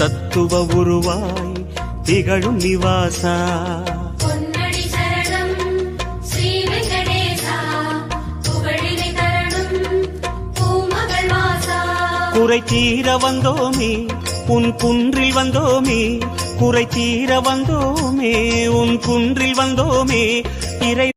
தத்துவ உருவாய் திகழும் நிவாசா. குறை தீர வந்தோமே உன் குன்றில் வந்தோமே. குறை தீர வந்தோமே உன் குன்றில் வந்தோமே இறை